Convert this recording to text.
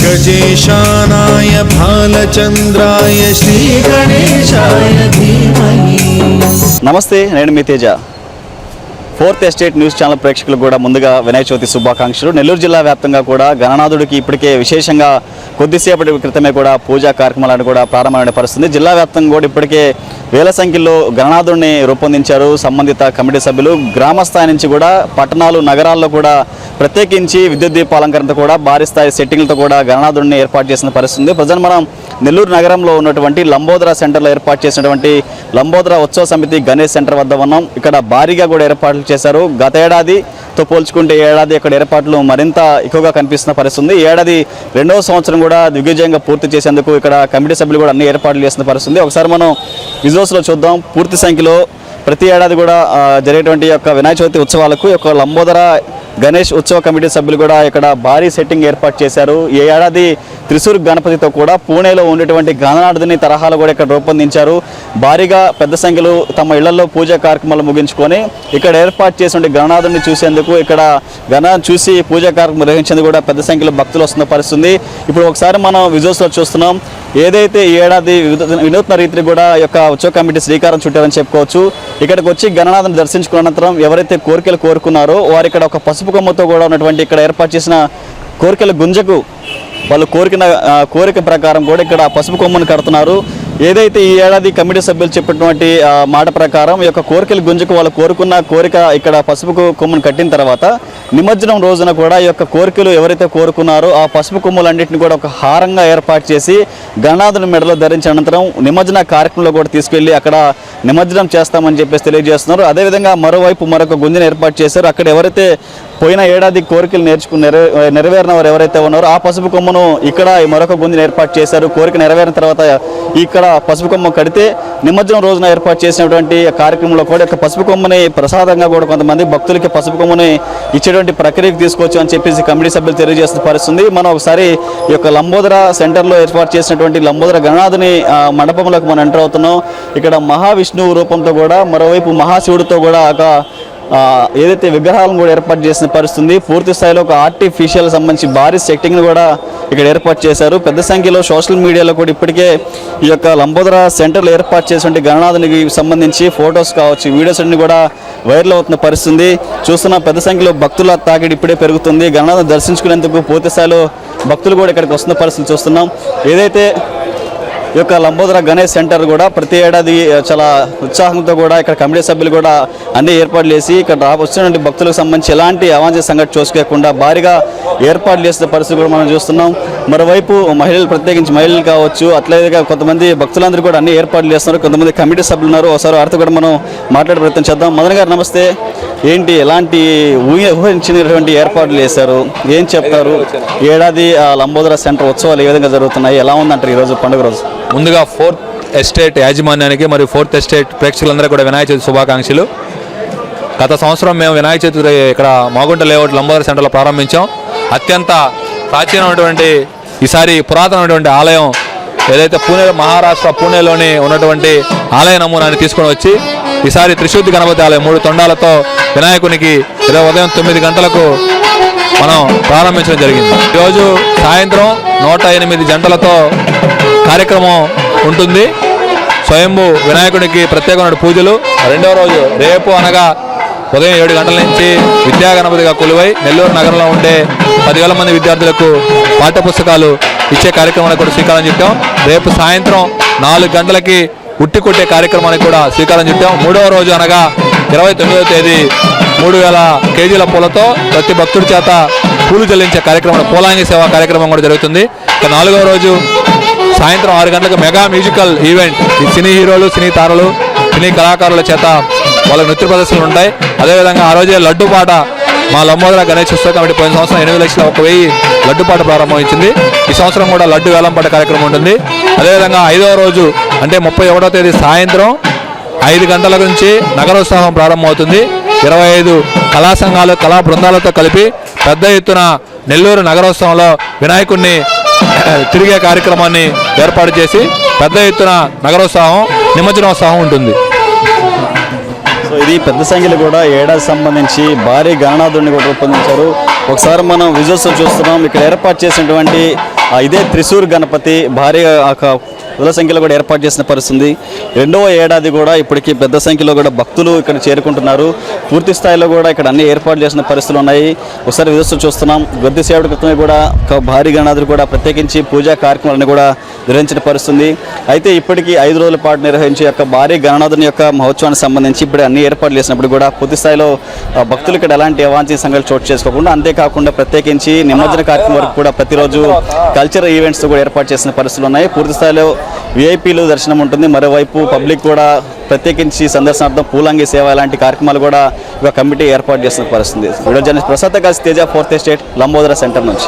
गजेशानाय भालचन्द्राय श्रीगणेशाय धीमहि నమస్తే నేను మీ Teja fourth estate news channel ప్రేక్షకులు కూడా ముందుగా వినాయక చవితి శుభాకాంక్షలు. నెల్లూరు జిల్లా వ్యాప్తంగా కూడా గణనాథుడికి ఇప్పటికే విశేషంగా కొద్దిసేపటి క్రితమే కూడా పూజా కార్యక్రమాలను కూడా ప్రారంభమైన పరిస్థితుంది జిల్లా వ్యాప్తంగా కూడా ఇప్పటికే వేల సంఖ్యలో గణనాథుడిని రూపొందించారు. సంబంధిత కమిటీ సభ్యులు గ్రామ స్థాయి నుంచి కూడా పట్టణాలు నగరాల్లో కూడా ప్రత్యేకించి విద్యుత్ దీప అలంకరణతో కూడా భారీ స్థాయి సెట్టింగ్లతో కూడా గణనాథుడిని ఏర్పాటు చేసిన పరిస్థితుంది. ప్రజలు మనం నెల్లూరు నగరంలో ఉన్నటువంటి లంబోదర సెంటర్లో ఏర్పాటు చేసినటువంటి లంబోదర ఉత్సవ సమితి గణేష్ సెంటర్ వద్ద ఉన్నాం. ఇక్కడ భారీగా కూడా ఏర్పాట్లు చేశారు. గత ఏడాదితో పోల్చుకుంటే ఏడాది ఇక్కడ ఏర్పాట్లు మరింత ఎక్కువగా కనిపిస్తున్న పరిస్థితుంది ఈ ఏడాది రెండవ సంవత్సరం కూడా దిగ్విజయంగా పూర్తి చేసేందుకు ఇక్కడ కమిటీ సభ్యులు కూడా అన్ని ఏర్పాట్లు చేసిన పరిస్థితుంది ఒకసారి మనం విజువల్స్లో చూద్దాం. పూర్తి సంఖ్యలో ప్రతి ఏడాది కూడా జరిగేటువంటి యొక్క వినాయక చవితి ఉత్సవాలకు యొక్క లంబోదర గణేష్ ఉత్సవ కమిటీ సభ్యులు కూడా ఇక్కడ భారీ సెట్టింగ్ ఏర్పాటు చేశారు. ఈ ఏడాది త్రిశూర్ గణపతితో కూడా పూణేలో ఉండేటువంటి గణనాథుని తరహాలు కూడా ఇక్కడ రూపొందించారు. భారీగా పెద్ద సంఖ్యలో తమ ఇళ్ళలో పూజా కార్యక్రమాలు ముగించుకొని ఇక్కడ ఏర్పాటు చేసిన గణనాథుని చూసేందుకు ఇక్కడ గణనాథ్ చూసి పూజా కార్యక్రమం నిర్వహించేందుకు కూడా పెద్ద సంఖ్యలో భక్తులు వస్తున్న పరిస్థితుంది. ఇప్పుడు ఒకసారి మనం విజువల్స్లో చూస్తున్నాం. ఏదైతే ఈ ఏడాది వినూత్న- రీతిని కూడా యొక్క ఉత్సవ కమిటీ శ్రీకారం చుట్టారని చెప్పుకోవచ్చు. ఇక్కడికి వచ్చి గణనాథుని దర్శించుకున్న అనంతరం ఎవరైతే కోరికలు కోరుకున్నారో వారు ఇక్కడ ఒక పసుపు కొమ్మతో కూడా ఉన్నటువంటి ఇక్కడ ఏర్పాటు చేసిన కోరికల గుంజకు వాళ్ళు కోరికన కోరిక ప్రకారం కూడా ఇక్కడ పసుపు కొమ్మను కడుతున్నారు. ఏదైతే ఈ ఏడాది కమిటీ సభ్యులు చెప్పినటువంటి మాట ప్రకారం ఈ యొక్క కోరికలు గుంజుకు వాళ్ళు కోరుకున్న కోరిక ఇక్కడ పసుపు కొమ్మును కట్టిన తర్వాత నిమజ్జనం రోజున కూడా ఈ యొక్క కోరికలు ఎవరైతే కోరుకున్నారో ఆ పసుపు కొమ్ములన్నింటిని కూడా ఒక హారంగా ఏర్పాటు చేసి గణనాథుని మెడలో ధరించిన అనంతరం నిమజ్జన కార్యక్రమంలో కూడా తీసుకెళ్ళి అక్కడ నిమజ్జనం చేస్తామని చెప్పేసి తెలియజేస్తున్నారు. అదేవిధంగా మరోవైపు మరొక గుంజను ఏర్పాటు చేశారు. అక్కడ ఎవరైతే పోయిన ఏడాది కోరికలు నేర్చుకుని నెరవే నెరవేరిన వారు ఎవరైతే ఉన్నారో ఆ పసుపు కొమ్మను ఇక్కడ మరొక గుంజను ఏర్పాటు చేశారు. కోరిక నెరవేరిన తర్వాత ఇక్కడ పసుపు కొమ్మ కడితే నిమజ్జనం రోజున ఏర్పాటు చేసినటువంటి కార్యక్రమంలో కూడా ఒక పసుపు కొమ్మని ప్రసాదంగా కూడా కొంతమంది భక్తులకి పసుపు కొమ్మని ఇచ్చేటువంటి ప్రక్రియకు తీసుకోవచ్చు అని చెప్పేసి కమిటీ సభ్యులు తెలియజేసిన పరిస్థితుంది. మనం ఒకసారి ఈ యొక్క లంబోదర సెంటర్లో ఏర్పాటు చేసినటువంటి లంబోదర గణనాథుని మండపంలోకి మనం ఎంటర్ అవుతున్నాం. ఇక్కడ మహావిష్ణువు రూపంతో కూడా మరోవైపు మహాశివుడితో కూడా ఒక ఏదైతే విగ్రహాలను కూడా ఏర్పాటు చేసిన పరిస్థితుంది పూర్తి స్థాయిలో ఒక ఆర్టిఫిషియల్ సంబంధించి భారీ సెట్టింగ్ను కూడా ఇక్కడ ఏర్పాటు చేశారు. పెద్ద సంఖ్యలో సోషల్ మీడియాలో కూడా ఇప్పటికే ఈ యొక్క లంబోదర సెంటర్లు ఏర్పాటు చేసినటువంటి గణనాథునికి సంబంధించి ఫొటోస్ కావచ్చు వీడియోస్ అన్ని కూడా వైరల్ అవుతున్న పరిస్థితుంది. చూస్తున్న పెద్ద సంఖ్యలో భక్తుల తాకిడి ఇప్పుడే పెరుగుతుంది. గణనాథం దర్శించుకునేందుకు పూర్తి స్థాయిలో భక్తులు కూడా ఇక్కడికి వస్తున్న పరిస్థితి చూస్తున్నాం. ఏదైతే యొక్క లంబోదర గణేష్ సెంటర్ కూడా ప్రతి ఏడాది చాలా ఉత్సాహంతో కూడా ఇక్కడ కమిటీ సభ్యులు కూడా అన్ని ఏర్పాట్లు చేసి ఇక్కడ వచ్చినటువంటి భక్తులకు సంబంధించి ఎలాంటి అవాంఛ సంఘటన చూసుకోకుండా భారీగా ఏర్పాట్లు చేసిన పరిస్థితి కూడా మనం చూస్తున్నాం. మరోవైపు మహిళలు ప్రత్యేకించి మహిళలు కావచ్చు అట్లేదుగా కొంతమంది భక్తులందరూ కూడా అన్ని ఏర్పాట్లు చేస్తున్నారు. కొంతమంది కమిటీ సభ్యులు ఉన్నారు. ఒకసారి వారితో కూడా మనం మాట్లాడే ప్రయత్నం చేద్దాం. మదన్ గారు నమస్తే. ఏంటి ఎలాంటి ఊహ ఊహించినటువంటి ఏర్పాట్లు చేశారు? ఏం చెప్తారు ఏడాది ఆ లంబోదర సెంటర్ ఉత్సవాలు ఏ విధంగా జరుగుతున్నాయి? ఎలా ఉందంటారు ఈరోజు పండుగ రోజు? ముందుగా ఫోర్త్ ఎస్టేట్ యాజమాన్యానికి మరియు ఫోర్త్ ఎస్టేట్ ప్రేక్షకులందరూ కూడా వినాయక చవితి శుభాకాంక్షలు. గత సంవత్సరం మేము వినాయక చవితి ఇక్కడ మాగుంట లేఅవుట్ లంబోదర సెంటర్లో ప్రారంభించాం. అత్యంత ప్రాచీనమైనటువంటి ఈసారి పురాతనమైనటువంటి ఆలయం ఏదైతే పూణే మహారాష్ట్ర పూణేలోని ఉన్నటువంటి ఆలయ నమూనాన్ని తీసుకొని వచ్చి ఈసారి త్రిశుద్ధి గణపతి ఆలయం మూడు తొండాలతో వినాయకునికి ఇరవై ఉదయం తొమ్మిది గంటలకు మనం ప్రారంభించడం జరిగింది. ఈరోజు సాయంత్రం నూట ఎనిమిది జంటలతో కార్యక్రమం ఉంటుంది. స్వయంభూ వినాయకుడికి ప్రత్యేకమైన పూజలు. రెండవ రోజు రేపు అనగా ఉదయం ఏడు గంటల నుంచి విద్యా గణపతిగా కొలువై నెల్లూరు నగరంలో ఉండే పదివేల మంది విద్యార్థులకు పాఠ్యపుస్తకాలు ఇచ్చే కార్యక్రమానికి కూడా శ్రీకారం చుట్టాం. రేపు సాయంత్రం నాలుగు గంటలకి ఉట్టి కొట్టే కార్యక్రమానికి కూడా శ్రీకారం చుట్టాం. మూడవ రోజు అనగా ఇరవై తొమ్మిదవ తేదీ మూడు వేల కేజీల పూలతో ప్రతి భక్తుడి చేత పూలు చెల్లించే కార్యక్రమం పూలాంగి సేవా కార్యక్రమం కూడా జరుగుతుంది. ఇక నాలుగవ రోజు సాయంత్రం ఆరు గంటలకు మెగా మ్యూజికల్ ఈవెంట్. ఈ సినీ హీరోలు సినీ తారలు సినీ కళాకారుల చేత వాళ్ళ నృత్య ప్రదర్శనలు ఉంటాయి. అదేవిధంగా ఆ రోజే లడ్డు పాట మా లమ్మోదర గణేష్ ఉత్సవ కమిటీ పోయిన సంవత్సరం ఎనిమిది లక్షల ఒక వెయ్యి లడ్డుపాట ప్రారంభించింది ఈ సంవత్సరం కూడా లడ్డు వేలంపాట కార్యక్రమం ఉంటుంది. అదేవిధంగా ఐదవ రోజు అంటే ముప్పై ఒకటో తేదీ సాయంత్రం ఐదు గంటల నుంచి నగరోత్సవం ప్రారంభమవుతుంది. ఇరవై ఐదు కళా సంఘాలు కళా బృందాలతో కలిపి పెద్ద ఎత్తున నెల్లూరు నగరోత్సవంలో వినాయకుడిని తిరిగే కార్యక్రమాన్ని ఏర్పాటు చేసి పెద్ద ఎత్తున నగరోత్సవం నిమజ్జనోత్సవం ఉంటుంది. సో ఇది పెద్ద సంఖ్యలో కూడా ఏడాది సంబంధించి భారీ గణనాథుడిని కూడా రూపొందించారు. ఒకసారి మనం విజువల్స్ చూస్తున్నాం. ఇక్కడ ఏర్పాటు చేసినటువంటి ఇదే త్రిశూర్ గణపతి భారీ ఒక పెద్ద సంఖ్యలో కూడా ఏర్పాటు చేసిన పరిస్థితుంది రెండవ ఏడాది కూడా ఇప్పటికీ పెద్ద సంఖ్యలో కూడా భక్తులు ఇక్కడ చేరుకుంటున్నారు. పూర్తి స్థాయిలో కూడా ఇక్కడ అన్ని ఏర్పాటు చేసిన పరిస్థితులు ఉన్నాయి. ఒకసారి విధులు చూస్తున్నాం. కొద్ది క్రితమే కూడా ఒక భారీ గణాదులు కూడా ప్రత్యేకించి పూజా కార్యక్రమాలను కూడా నిర్వహించిన పరిస్థితుంది అయితే ఇప్పటికీ ఐదు రోజుల పాటు నిర్వహించే యొక్క భారీ గణనాథుని యొక్క మహోత్సవానికి సంబంధించి ఇప్పుడు అన్ని ఏర్పాట్లు చేసినప్పుడు కూడా పూర్తి స్థాయిలో భక్తులు ఇక్కడ ఎలాంటి అవాంఛనీయ సంఘాలు చోటు చేసుకోకుండా అంతేకాకుండా ప్రత్యేకించి నిమజ్జన కార్యక్రమం వరకు కూడా ప్రతిరోజు కల్చరల్ ఈవెంట్స్ కూడా ఏర్పాటు చేసిన పరిస్థితులు ఉన్నాయి. పూర్తి స్థాయిలో విఐపీలు దర్శనం ఉంటుంది. మరోవైపు పబ్లిక్ కూడా ప్రత్యేకించి సందర్శనార్థం పూలంగి సేవ లాంటి కార్యక్రమాలు కూడా ఒక కమిటీ ఏర్పాటు చేసిన పరిస్థితి. వీడియో జర్నలిస్ట్ ప్రసాద్ కలిసి Teja fourth estate Lambodara center నుంచి.